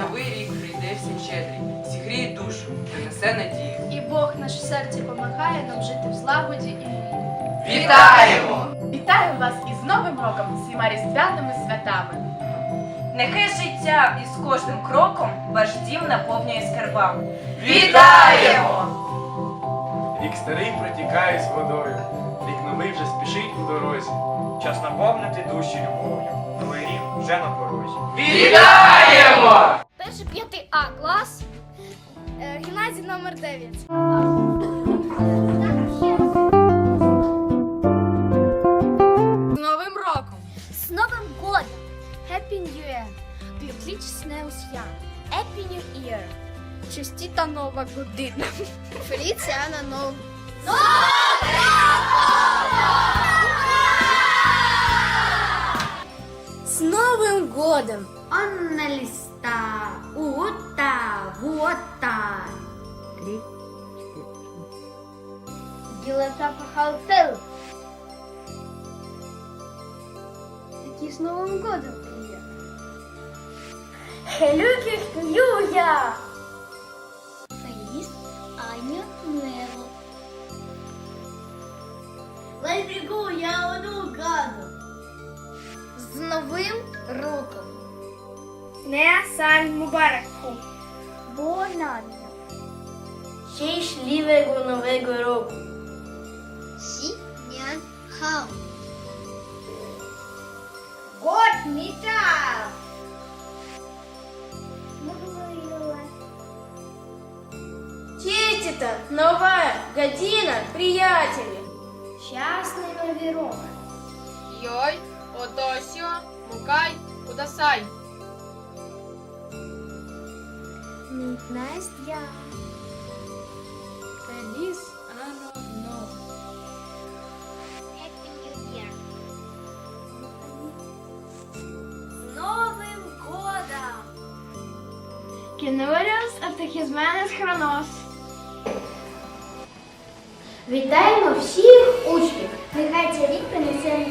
Новий рік прийде всім щедрий, зігріє душу, принесе надію. І Бог наш в серці помагає нам жити в злагоді і. Вітаємо! Вітаю вас із Новим роком, всіма різдвяними святами. Нехай життя із кожним кроком ваш дім наповнює скарбами. Вітаємо! Рік старий протікає з водою, рік новий вже спішить у дорозі. Час наповнити душі любов'ю. Новий рік вже на порозі. Вітаємо! Перший п'ятий А клас. Е, Гімназія номер 9. З Новим роком! З Новим годом! Happy New Year! Glückliches neues Jahr! Happy New Year! Чистіта нова година! Феліціана нов... С Новым годом! Анна Ділата похалтел. Таки с Новым годом привет. Хелюки Юя. Фелис Аню Нуэво. Лайбігу, я одну гаду. З Новим роком. Не Сан Мубараку. Бонанно. Щасливого Нового року. Сі Нян Хау. Год металл. Чистіта, нова година, приятелі! Щасний новий рок. Йой, Одосіо, Мукай, Кудасай. Nice я. Кінуріус Артехізменес Хронос. Вітаємо всіх учнів! Нехай цей рік принесе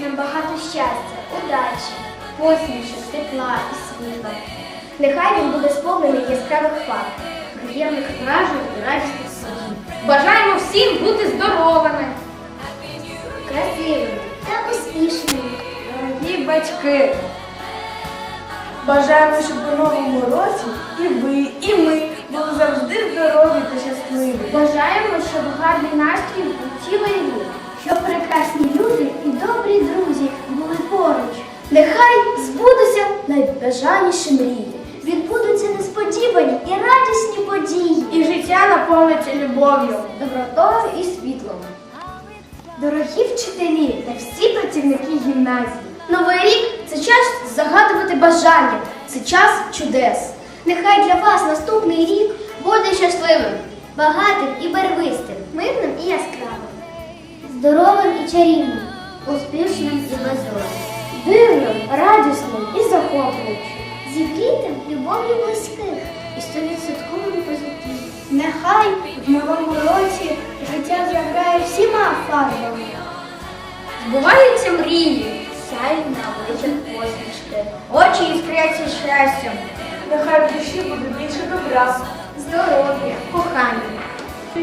нам багато щастя, удачі, посмішок, тепла і світла. Нехай він буде сповнений яскравих фактів, приємних вражень і радісних подій. Бажаємо всім бути здоровими. Красивими та успішними. Дорогі батьки. Бажаємо, щоб у новому році і ви, і ми були завжди здорові та щасливі. Бажаємо, щоб гарний настрій був цілий рік, щоб прекрасні люди і добрі друзі були поруч. Нехай збудуться найбажаніші мрії. Відбудуться несподівані і радісні події. І життя наповниться любов'ю. добротою і світлом. Дорогі вчителі та всі працівники гімназії. Новий рік це час загадувати бажання, це час чудес. Нехай для вас наступний рік буде щасливим, багатим і барвистим, мирним і яскравим, здоровим і чарівним, успішним і бездоганним, дивним, радісним і захоплюючим, зігрітим любов'ю близьких і стовідсотковим позитивом. Нехай в новому році життя з'являє всіма фарбами. Збуваються мрії, сяють на обличчях посмішки, очі іскряться щастям, Нехай в душі буде більше добра. здоров'я, кохання,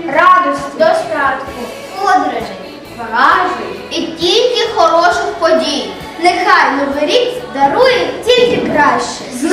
радості, достатку, подорожей, вражень і тільки хороших подій. Нехай новий рік дарує тільки краще. З